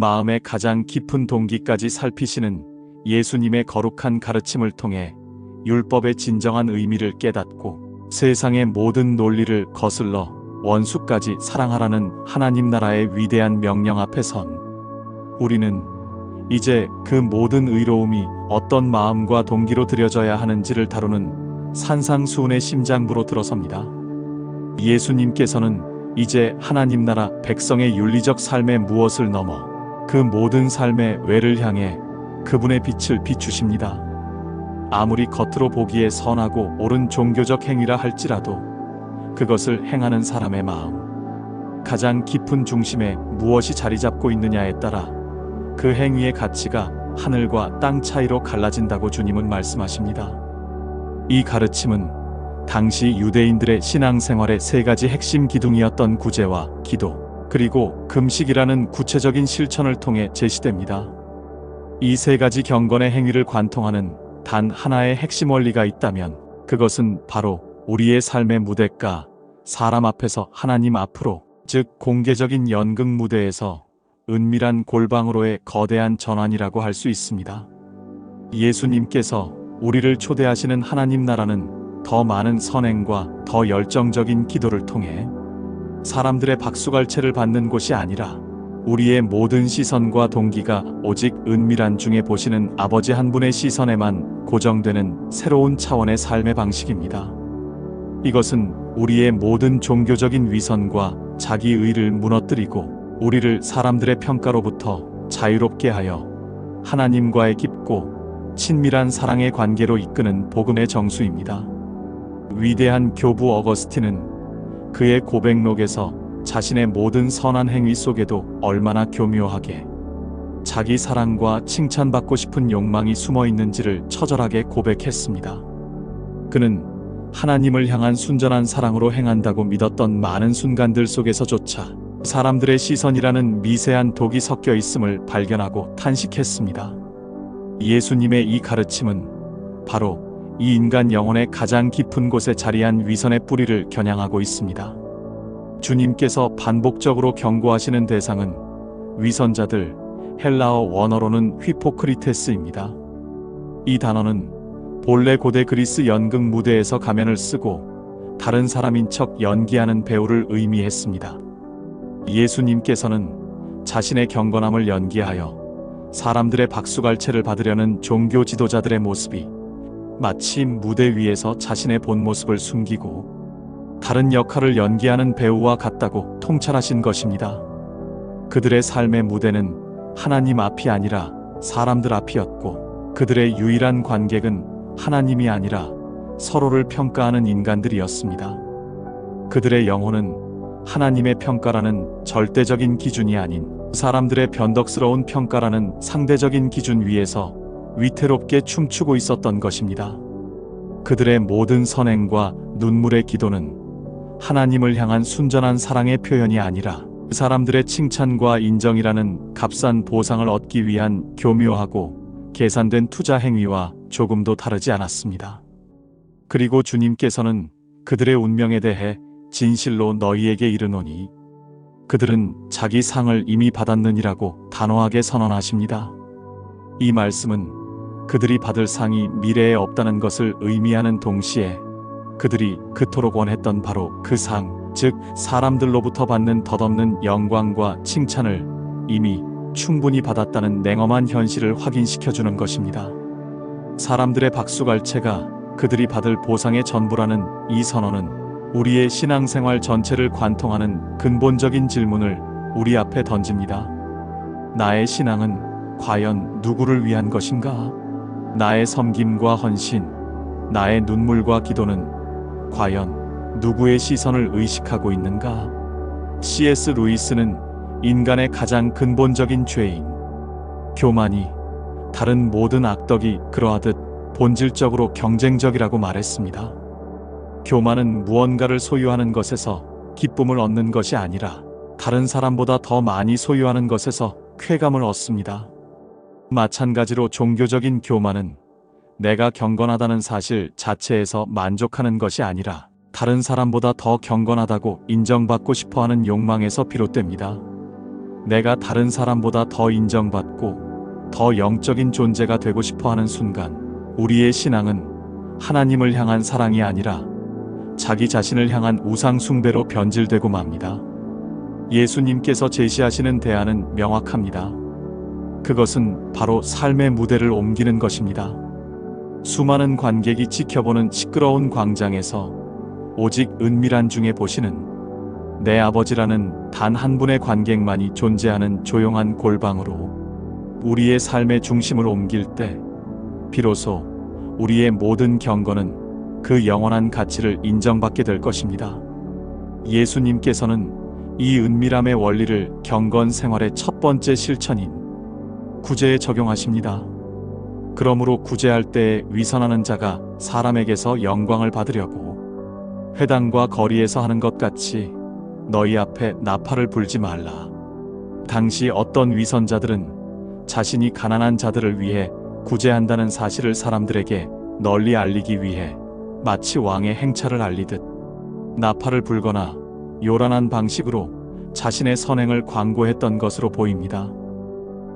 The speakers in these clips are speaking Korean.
마음의 가장 깊은 동기까지 살피시는 예수님의 거룩한 가르침을 통해 율법의 진정한 의미를 깨닫고 세상의 모든 논리를 거슬러 원수까지 사랑하라는 하나님 나라의 위대한 명령 앞에 선 우리는 이제 그 모든 의로움이 어떤 마음과 동기로 드려져야 하는지를 다루는 산상수훈의 심장부로 들어섭니다. 예수님께서는 이제 하나님 나라 백성의 윤리적 삶의 무엇을 넘어 그 모든 삶의 외를 향해 그분의 빛을 비추십니다. 아무리 겉으로 보기에 선하고 옳은 종교적 행위라 할지라도 그것을 행하는 사람의 마음, 가장 깊은 중심에 무엇이 자리 잡고 있느냐에 따라 그 행위의 가치가 하늘과 땅 차이로 갈라진다고 주님은 말씀하십니다. 이 가르침은 당시 유대인들의 신앙생활의 세 가지 핵심 기둥이었던 구제와 기도, 그리고 금식이라는 구체적인 실천을 통해 제시됩니다. 이 세 가지 경건의 행위를 관통하는 단 하나의 핵심 원리가 있다면 그것은 바로 우리의 삶의 무대가 사람 앞에서 하나님 앞으로 즉 공개적인 연극 무대에서 은밀한 골방으로의 거대한 전환이라고 할 수 있습니다. 예수님께서 우리를 초대하시는 하나님 나라는 더 많은 선행과 더 열정적인 기도를 통해 사람들의 박수갈채를 받는 곳이 아니라 우리의 모든 시선과 동기가 오직 은밀한 중에 보시는 아버지 한 분의 시선에만 고정되는 새로운 차원의 삶의 방식입니다. 이것은 우리의 모든 종교적인 위선과 자기 의를 무너뜨리고 우리를 사람들의 평가로부터 자유롭게 하여 하나님과의 깊고 친밀한 사랑의 관계로 이끄는 복음의 정수입니다. 위대한 교부 어거스틴은 그의 고백록에서 자신의 모든 선한 행위 속에도 얼마나 교묘하게 자기 사랑과 칭찬받고 싶은 욕망이 숨어 있는지를 처절하게 고백했습니다. 그는 하나님을 향한 순전한 사랑으로 행한다고 믿었던 많은 순간들 속에서조차 사람들의 시선이라는 미세한 독이 섞여 있음을 발견하고 탄식했습니다. 예수님의 이 가르침은 바로 이 인간 영혼의 가장 깊은 곳에 자리한 위선의 뿌리를 겨냥하고 있습니다. 주님께서 반복적으로 경고하시는 대상은 위선자들, 헬라어 원어로는 휘포크리테스입니다. 이 단어는 본래 고대 그리스 연극 무대에서 가면을 쓰고 다른 사람인 척 연기하는 배우를 의미했습니다. 예수님께서는 자신의 경건함을 연기하여 사람들의 박수갈채를 받으려는 종교 지도자들의 모습이 마치 무대 위에서 자신의 본 모습을 숨기고 다른 역할을 연기하는 배우와 같다고 통찰하신 것입니다. 그들의 삶의 무대는 하나님 앞이 아니라 사람들 앞이었고 그들의 유일한 관객은 하나님이 아니라 서로를 평가하는 인간들이었습니다. 그들의 영혼은 하나님의 평가라는 절대적인 기준이 아닌 사람들의 변덕스러운 평가라는 상대적인 기준 위에서 위태롭게 춤추고 있었던 것입니다. 그들의 모든 선행과 눈물의 기도는 하나님을 향한 순전한 사랑의 표현이 아니라 사람들의 칭찬과 인정이라는 값싼 보상을 얻기 위한 교묘하고 계산된 투자 행위와 조금도 다르지 않았습니다. 그리고 주님께서는 그들의 운명에 대해 진실로 너희에게 이르노니 그들은 자기 상을 이미 받았느니라고 단호하게 선언하십니다. 이 말씀은 그들이 받을 상이 미래에 없다는 것을 의미하는 동시에 그들이 그토록 원했던 바로 그 상, 즉 사람들로부터 받는 덧없는 영광과 칭찬을 이미 충분히 받았다는 냉엄한 현실을 확인시켜 주는 것입니다. 사람들의 박수갈채가 그들이 받을 보상의 전부라는 이 선언은 우리의 신앙생활 전체를 관통하는 근본적인 질문을 우리 앞에 던집니다. 나의 신앙은 과연 누구를 위한 것인가? 나의 섬김과 헌신, 나의 눈물과 기도는 과연 누구의 시선을 의식하고 있는가? C.S. 루이스는 인간의 가장 근본적인 죄인, 교만이 다른 모든 악덕이 그러하듯 본질적으로 경쟁적이라고 말했습니다. 교만은 무언가를 소유하는 것에서 기쁨을 얻는 것이 아니라 다른 사람보다 더 많이 소유하는 것에서 쾌감을 얻습니다. 마찬가지로 종교적인 교만은 내가 경건하다는 사실 자체에서 만족하는 것이 아니라 다른 사람보다 더 경건하다고 인정받고 싶어 하는 욕망에서 비롯됩니다. 내가 다른 사람보다 더 인정받고 더 영적인 존재가 되고 싶어 하는 순간 우리의 신앙은 하나님을 향한 사랑이 아니라 자기 자신을 향한 우상숭배로 변질되고 맙니다. 예수님께서 제시하시는 대안은 명확합니다. 그것은 바로 삶의 무대를 옮기는 것입니다. 수많은 관객이 지켜보는 시끄러운 광장에서 오직 은밀한 중에 보시는 내 아버지라는 단 한 분의 관객만이 존재하는 조용한 골방으로 우리의 삶의 중심을 옮길 때 비로소 우리의 모든 경건은 그 영원한 가치를 인정받게 될 것입니다. 예수님께서는 이 은밀함의 원리를 경건 생활의 첫 번째 실천인 구제에 적용하십니다. 그러므로 구제할 때 위선하는 자가 사람에게서 영광을 받으려고 회당과 거리에서 하는 것 같이 너희 앞에 나팔을 불지 말라. 당시 어떤 위선자들은 자신이 가난한 자들을 위해 구제한다는 사실을 사람들에게 널리 알리기 위해 마치 왕의 행차를 알리듯 나팔을 불거나 요란한 방식으로 자신의 선행을 광고했던 것으로 보입니다.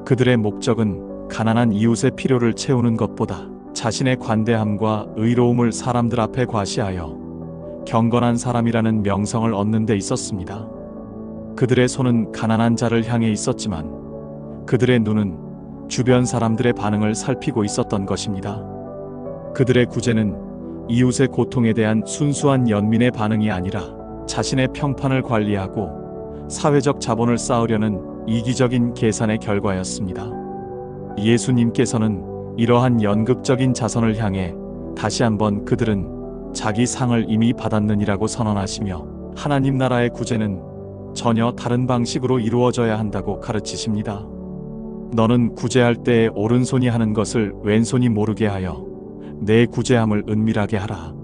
그들의 목적은 가난한 이웃의 필요를 채우는 것보다 자신의 관대함과 의로움을 사람들 앞에 과시하여 경건한 사람이라는 명성을 얻는 데 있었습니다. 그들의 손은 가난한 자를 향해 있었지만 그들의 눈은 주변 사람들의 반응을 살피고 있었던 것입니다. 그들의 구제는 이웃의 고통에 대한 순수한 연민의 반응이 아니라 자신의 평판을 관리하고 사회적 자본을 쌓으려는 이기적인 계산의 결과였습니다. 예수님께서는 이러한 연극적인 자선을 향해 다시 한번 그들은 자기 상을 이미 받았느니라고 선언하시며 하나님 나라의 구제는 전혀 다른 방식으로 이루어져야 한다고 가르치십니다. 너는 구제할 때에 오른손이 하는 것을 왼손이 모르게 하여 내 구제함을 은밀하게 하라.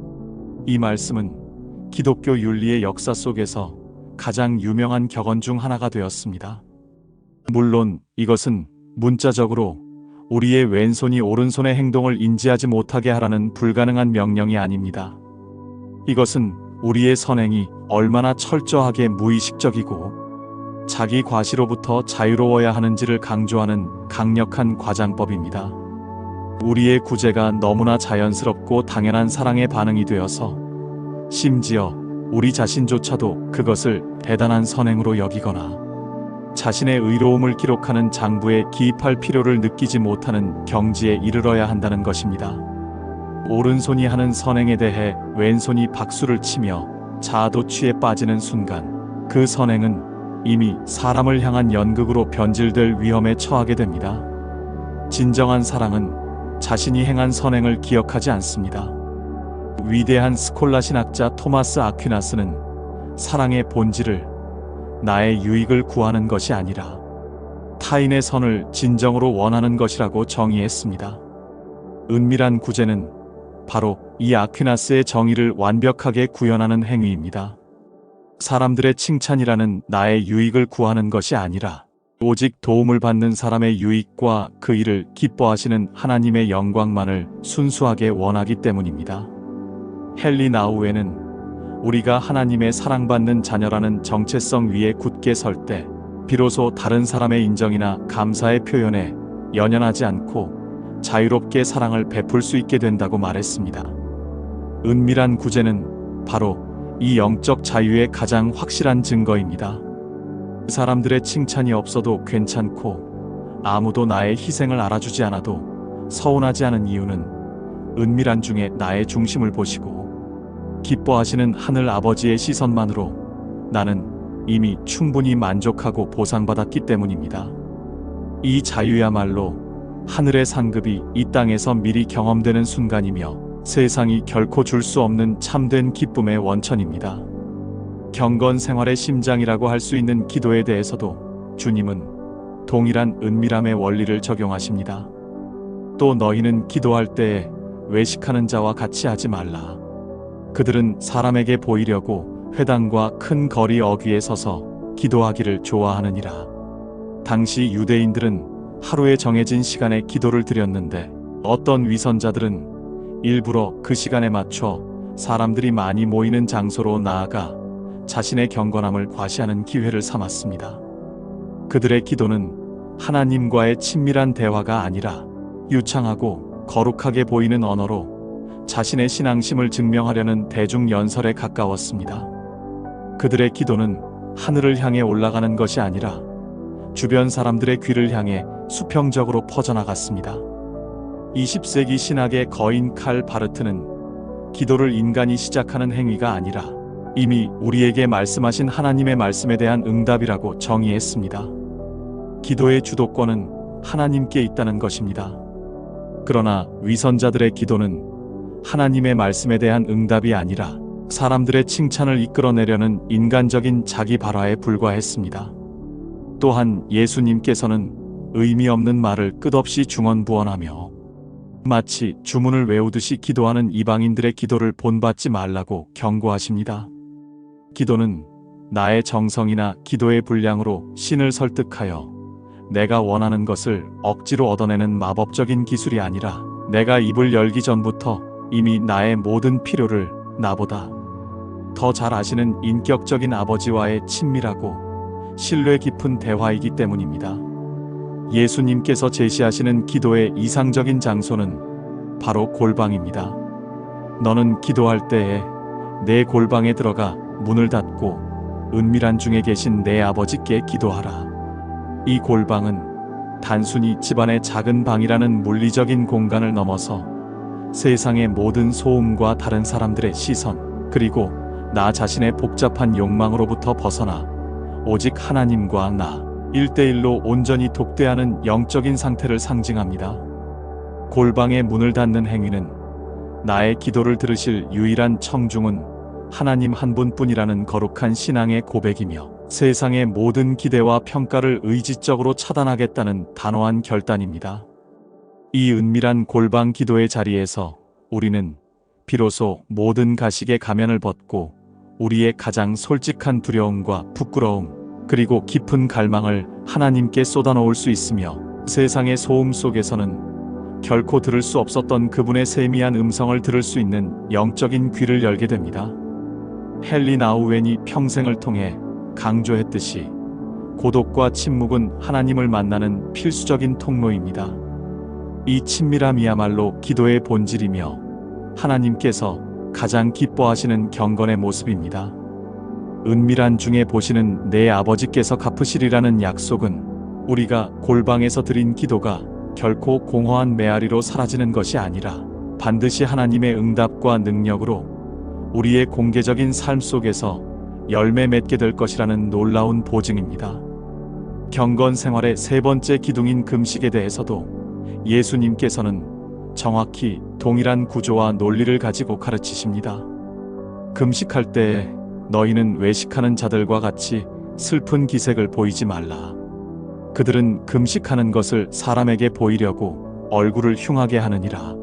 이 말씀은 기독교 윤리의 역사 속에서 가장 유명한 격언 중 하나가 되었습니다. 물론 이것은 문자적으로 우리의 왼손이 오른손의 행동을 인지하지 못하게 하라는 불가능한 명령이 아닙니다. 이것은 우리의 선행이 얼마나 철저하게 무의식적이고 자기 과시로부터 자유로워야 하는지를 강조하는 강력한 과장법입니다. 우리의 구제가 너무나 자연스럽고 당연한 사랑의 반응이 되어서 심지어 우리 자신조차도 그것을 대단한 선행으로 여기거나 자신의 의로움을 기록하는 장부에 기입할 필요를 느끼지 못하는 경지에 이르러야 한다는 것입니다. 오른손이 하는 선행에 대해 왼손이 박수를 치며 자아도취에 빠지는 순간 그 선행은 이미 사람을 향한 연극으로 변질될 위험에 처하게 됩니다. 진정한 사랑은 자신이 행한 선행을 기억하지 않습니다. 위대한 스콜라 신학자 토마스 아퀴나스는 사랑의 본질을 나의 유익을 구하는 것이 아니라 타인의 선을 진정으로 원하는 것이라고 정의했습니다. 은밀한 구제는 바로 이 아퀴나스의 정의를 완벽하게 구현하는 행위입니다. 사람들의 칭찬이라는 나의 유익을 구하는 것이 아니라 오직 도움을 받는 사람의 유익과 그 일을 기뻐하시는 하나님의 영광만을 순수하게 원하기 때문입니다. 헨리 나우에는 우리가 하나님의 사랑받는 자녀라는 정체성 위에 굳게 설 때 비로소 다른 사람의 인정이나 감사의 표현에 연연하지 않고 자유롭게 사랑을 베풀 수 있게 된다고 말했습니다. 은밀한 구제는 바로 이 영적 자유의 가장 확실한 증거입니다. 사람들의 칭찬이 없어도 괜찮고 아무도 나의 희생을 알아주지 않아도 서운하지 않은 이유는 은밀한 중에 나의 중심을 보시고 기뻐하시는 하늘 아버지의 시선만으로 나는 이미 충분히 만족하고 보상받았기 때문입니다. 이 자유야말로 하늘의 상급이 이 땅에서 미리 경험되는 순간이며 세상이 결코 줄 수 없는 참된 기쁨의 원천입니다. 경건 생활의 심장이라고 할 수 있는 기도에 대해서도 주님은 동일한 은밀함의 원리를 적용하십니다. 또 너희는 기도할 때에 외식하는 자와 같이 하지 말라. 그들은 사람에게 보이려고 회당과 큰 거리 어귀에 서서 기도하기를 좋아하느니라. 당시 유대인들은 하루에 정해진 시간에 기도를 드렸는데 어떤 위선자들은 일부러 그 시간에 맞춰 사람들이 많이 모이는 장소로 나아가 자신의 경건함을 과시하는 기회를 삼았습니다. 그들의 기도는 하나님과의 친밀한 대화가 아니라 유창하고 거룩하게 보이는 언어로 자신의 신앙심을 증명하려는 대중 연설에 가까웠습니다. 그들의 기도는 하늘을 향해 올라가는 것이 아니라 주변 사람들의 귀를 향해 수평적으로 퍼져나갔습니다. 20세기 신학의 거인 칼 바르트는 기도를 인간이 시작하는 행위가 아니라 이미 우리에게 말씀하신 하나님의 말씀에 대한 응답이라고 정의했습니다. 기도의 주도권은 하나님께 있다는 것입니다. 그러나 위선자들의 기도는 하나님의 말씀에 대한 응답이 아니라 사람들의 칭찬을 이끌어내려는 인간적인 자기 발화에 불과했습니다. 또한 예수님께서는 의미 없는 말을 끝없이 중언부언하며 마치 주문을 외우듯이 기도하는 이방인들의 기도를 본받지 말라고 경고하십니다. 기도는 나의 정성이나 기도의 분량으로 신을 설득하여 내가 원하는 것을 억지로 얻어내는 마법적인 기술이 아니라 내가 입을 열기 전부터 이미 나의 모든 필요를 나보다 더 잘 아시는 인격적인 아버지와의 친밀하고 신뢰 깊은 대화이기 때문입니다. 예수님께서 제시하시는 기도의 이상적인 장소는 바로 골방입니다. 너는 기도할 때에 내 골방에 들어가 문을 닫고 은밀한 중에 계신 내 아버지께 기도하라. 이 골방은 단순히 집안의 작은 방이라는 물리적인 공간을 넘어서 세상의 모든 소음과 다른 사람들의 시선, 그리고 나 자신의 복잡한 욕망으로부터 벗어나 오직 하나님과 나, 일대일로 온전히 독대하는 영적인 상태를 상징합니다. 골방의 문을 닫는 행위는 나의 기도를 들으실 유일한 청중은 하나님 한 분뿐이라는 거룩한 신앙의 고백이며 세상의 모든 기대와 평가를 의지적으로 차단하겠다는 단호한 결단입니다. 이 은밀한 골방 기도의 자리에서 우리는 비로소 모든 가식의 가면을 벗고 우리의 가장 솔직한 두려움과 부끄러움, 그리고 깊은 갈망을 하나님께 쏟아놓을 수 있으며 세상의 소음 속에서는 결코 들을 수 없었던 그분의 세미한 음성을 들을 수 있는 영적인 귀를 열게 됩니다. 헨리 나우웬이 평생을 통해 강조했듯이 고독과 침묵은 하나님을 만나는 필수적인 통로입니다. 이 친밀함이야말로 기도의 본질이며 하나님께서 가장 기뻐하시는 경건의 모습입니다. 은밀한 중에 보시는 내 아버지께서 갚으시리라는 약속은 우리가 골방에서 드린 기도가 결코 공허한 메아리로 사라지는 것이 아니라 반드시 하나님의 응답과 능력으로 우리의 공개적인 삶 속에서 열매 맺게 될 것이라는 놀라운 보증입니다. 경건 생활의 세 번째 기둥인 금식에 대해서도 예수님께서는 정확히 동일한 구조와 논리를 가지고 가르치십니다. 금식할 때에 너희는 외식하는 자들과 같이 슬픈 기색을 보이지 말라. 그들은 금식하는 것을 사람에게 보이려고 얼굴을 흉하게 하느니라.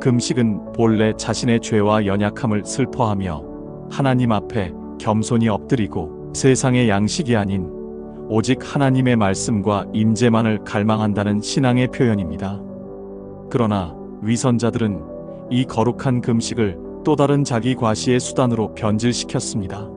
금식은 본래 자신의 죄와 연약함을 슬퍼하며 하나님 앞에 겸손히 엎드리고 세상의 양식이 아닌 오직 하나님의 말씀과 임재만을 갈망한다는 신앙의 표현입니다. 그러나 위선자들은 이 거룩한 금식을 또 다른 자기 과시의 수단으로 변질시켰습니다.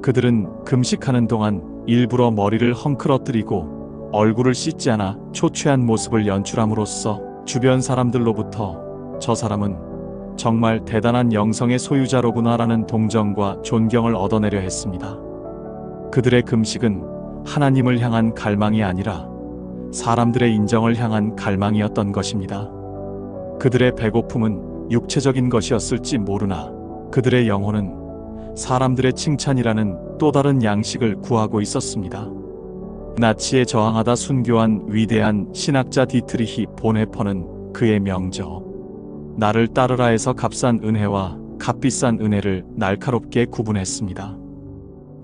그들은 금식하는 동안 일부러 머리를 헝클어뜨리고 얼굴을 씻지 않아 초췌한 모습을 연출함으로써 주변 사람들로부터 저 사람은 정말 대단한 영성의 소유자로구나라는 동정과 존경을 얻어내려 했습니다. 그들의 금식은 하나님을 향한 갈망이 아니라 사람들의 인정을 향한 갈망이었던 것입니다. 그들의 배고픔은 육체적인 것이었을지 모르나 그들의 영혼은 사람들의 칭찬이라는 또 다른 양식을 구하고 있었습니다. 나치에 저항하다 순교한 위대한 신학자 디트리히 보네퍼는 그의 명저 나를 따르라에서 값싼 은혜와 값비싼 은혜를 날카롭게 구분했습니다.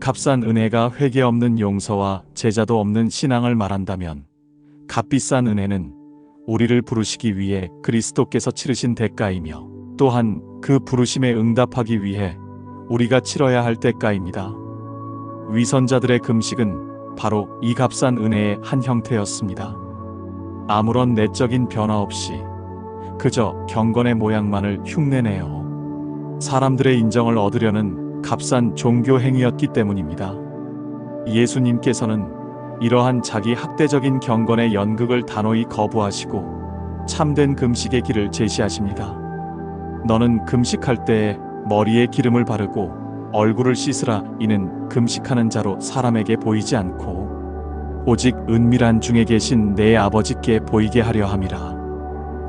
값싼 은혜가 회개 없는 용서와 제자도 없는 신앙을 말한다면 값비싼 은혜는 우리를 부르시기 위해 그리스도께서 치르신 대가이며 또한 그 부르심에 응답하기 위해 우리가 치러야 할 대가입니다. 위선자들의 금식은 바로 이 값싼 은혜의 한 형태였습니다. 아무런 내적인 변화 없이 그저 경건의 모양만을 흉내내어 사람들의 인정을 얻으려는 값싼 종교 행위였기 때문입니다. 예수님께서는 이러한 자기 학대적인 경건의 연극을 단호히 거부하시고 참된 금식의 길을 제시하십니다. 너는 금식할 때에 머리에 기름을 바르고 얼굴을 씻으라 이는 금식하는 자로 사람에게 보이지 않고 오직 은밀한 중에 계신 내 아버지께 보이게 하려 함이라.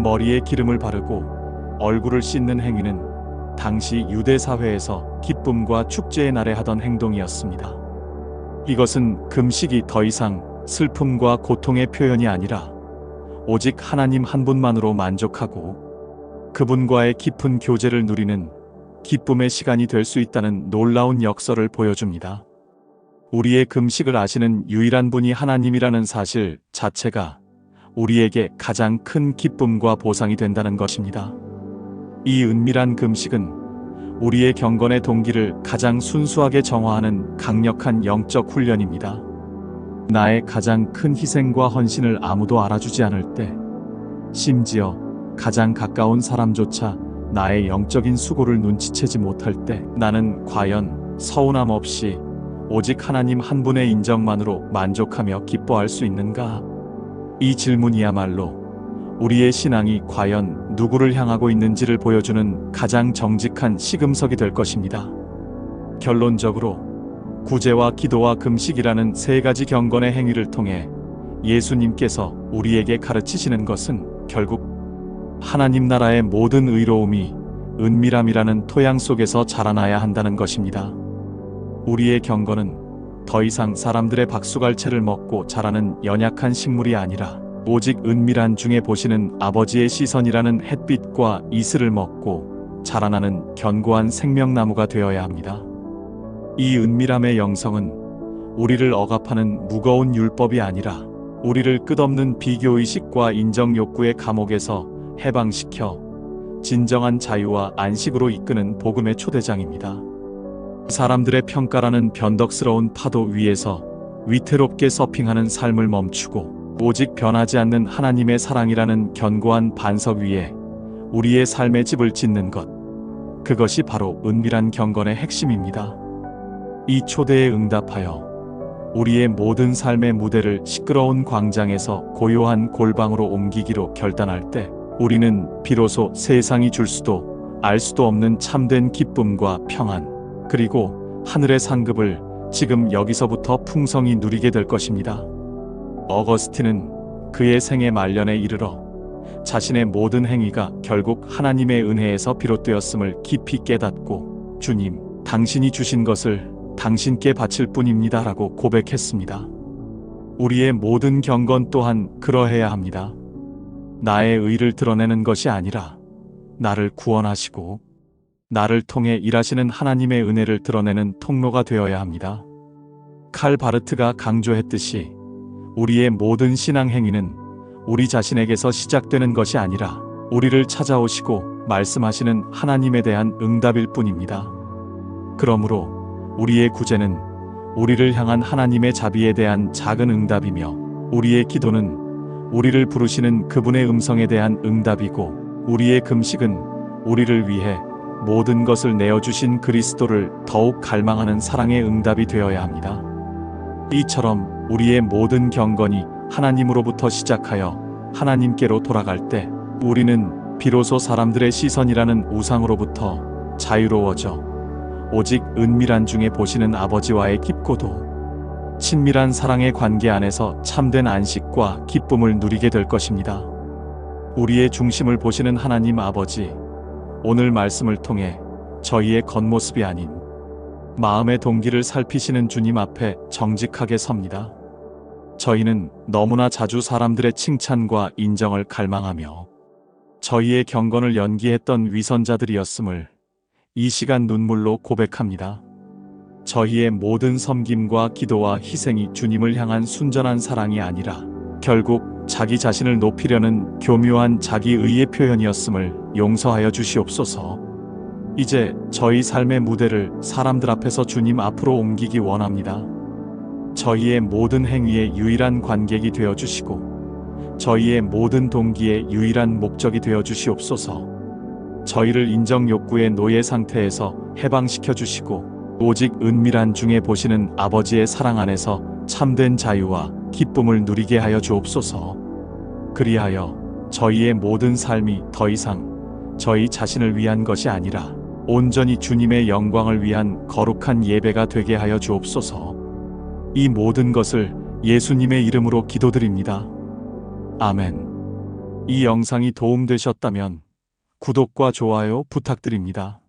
머리에 기름을 바르고 얼굴을 씻는 행위는 당시 유대 사회에서 기쁨과 축제의 날에 하던 행동이었습니다. 이것은 금식이 더 이상 슬픔과 고통의 표현이 아니라 오직 하나님 한 분만으로 만족하고 그분과의 깊은 교제를 누리는 기쁨의 시간이 될 수 있다는 놀라운 역설을 보여줍니다. 우리의 금식을 아시는 유일한 분이 하나님이라는 사실 자체가 우리에게 가장 큰 기쁨과 보상이 된다는 것입니다. 이 은밀한 금식은 우리의 경건의 동기를 가장 순수하게 정화하는 강력한 영적 훈련입니다. 나의 가장 큰 희생과 헌신을 아무도 알아주지 않을 때, 심지어 가장 가까운 사람조차 나의 영적인 수고를 눈치채지 못할 때, 나는 과연 서운함 없이 오직 하나님 한 분의 인정만으로 만족하며 기뻐할 수 있는가? 이 질문이야말로 우리의 신앙이 과연 누구를 향하고 있는지를 보여주는 가장 정직한 시금석이 될 것입니다. 결론적으로 구제와 기도와 금식이라는 세 가지 경건의 행위를 통해 예수님께서 우리에게 가르치시는 것은 결국 하나님 나라의 모든 의로움이 은밀함이라는 토양 속에서 자라나야 한다는 것입니다. 우리의 경건은 더 이상 사람들의 박수갈채를 먹고 자라는 연약한 식물이 아니라 오직 은밀한 중에 보시는 아버지의 시선이라는 햇빛과 이슬을 먹고 자라나는 견고한 생명나무가 되어야 합니다. 이 은밀함의 영성은 우리를 억압하는 무거운 율법이 아니라 우리를 끝없는 비교의식과 인정욕구의 감옥에서 해방시켜 진정한 자유와 안식으로 이끄는 복음의 초대장입니다. 사람들의 평가라는 변덕스러운 파도 위에서 위태롭게 서핑하는 삶을 멈추고 오직 변하지 않는 하나님의 사랑이라는 견고한 반석 위에 우리의 삶의 집을 짓는 것. 그것이 바로 은밀한 경건의 핵심입니다. 이 초대에 응답하여 우리의 모든 삶의 무대를 시끄러운 광장에서 고요한 골방으로 옮기기로 결단할 때 우리는 비로소 세상이 줄 수도 알 수도 없는 참된 기쁨과 평안 그리고 하늘의 상급을 지금 여기서부터 풍성히 누리게 될 것입니다. 어거스틴은 그의 생애 말년에 이르러 자신의 모든 행위가 결국 하나님의 은혜에서 비롯되었음을 깊이 깨닫고 주님, 당신이 주신 것을 당신께 바칠 뿐입니다. 라고 고백했습니다. 우리의 모든 경건 또한 그러해야 합니다. 나의 의를 드러내는 것이 아니라 나를 구원하시고 나를 통해 일하시는 하나님의 은혜를 드러내는 통로가 되어야 합니다. 칼 바르트가 강조했듯이 우리의 모든 신앙 행위는 우리 자신에게서 시작되는 것이 아니라 우리를 찾아오시고 말씀하시는 하나님에 대한 응답일 뿐입니다. 그러므로 우리의 구제는 우리를 향한 하나님의 자비에 대한 작은 응답이며 우리의 기도는 우리를 부르시는 그분의 음성에 대한 응답이고 우리의 금식은 우리를 위해 모든 것을 내어주신 그리스도를 더욱 갈망하는 사랑의 응답이 되어야 합니다. 이처럼 우리의 모든 경건이 하나님으로부터 시작하여 하나님께로 돌아갈 때 우리는 비로소 사람들의 시선이라는 우상으로부터 자유로워져 오직 은밀한 중에 보시는 아버지와의 깊고도 친밀한 사랑의 관계 안에서 참된 안식과 기쁨을 누리게 될 것입니다. 우리의 중심을 보시는 하나님 아버지, 오늘 말씀을 통해 저희의 겉모습이 아닌 마음의 동기를 살피시는 주님 앞에 정직하게 섭니다. 저희는 너무나 자주 사람들의 칭찬과 인정을 갈망하며 저희의 경건을 연기했던 위선자들이었음을 이 시간 눈물로 고백합니다. 저희의 모든 섬김과 기도와 희생이 주님을 향한 순전한 사랑이 아니라 결국 자기 자신을 높이려는 교묘한 자기의의 표현이었음을 용서하여 주시옵소서. 이제 저희 삶의 무대를 사람들 앞에서 주님 앞으로 옮기기 원합니다. 저희의 모든 행위의 유일한 관객이 되어 주시고 저희의 모든 동기의 유일한 목적이 되어 주시옵소서. 저희를 인정 욕구의 노예 상태에서 해방시켜 주시고 오직 은밀한 중에 보시는 아버지의 사랑 안에서 참된 자유와 기쁨을 누리게 하여 주옵소서. 그리하여 저희의 모든 삶이 더 이상 저희 자신을 위한 것이 아니라 온전히 주님의 영광을 위한 거룩한 예배가 되게 하여 주옵소서. 이 모든 것을 예수님의 이름으로 기도드립니다. 아멘. 이 영상이 도움되셨다면 구독과 좋아요 부탁드립니다.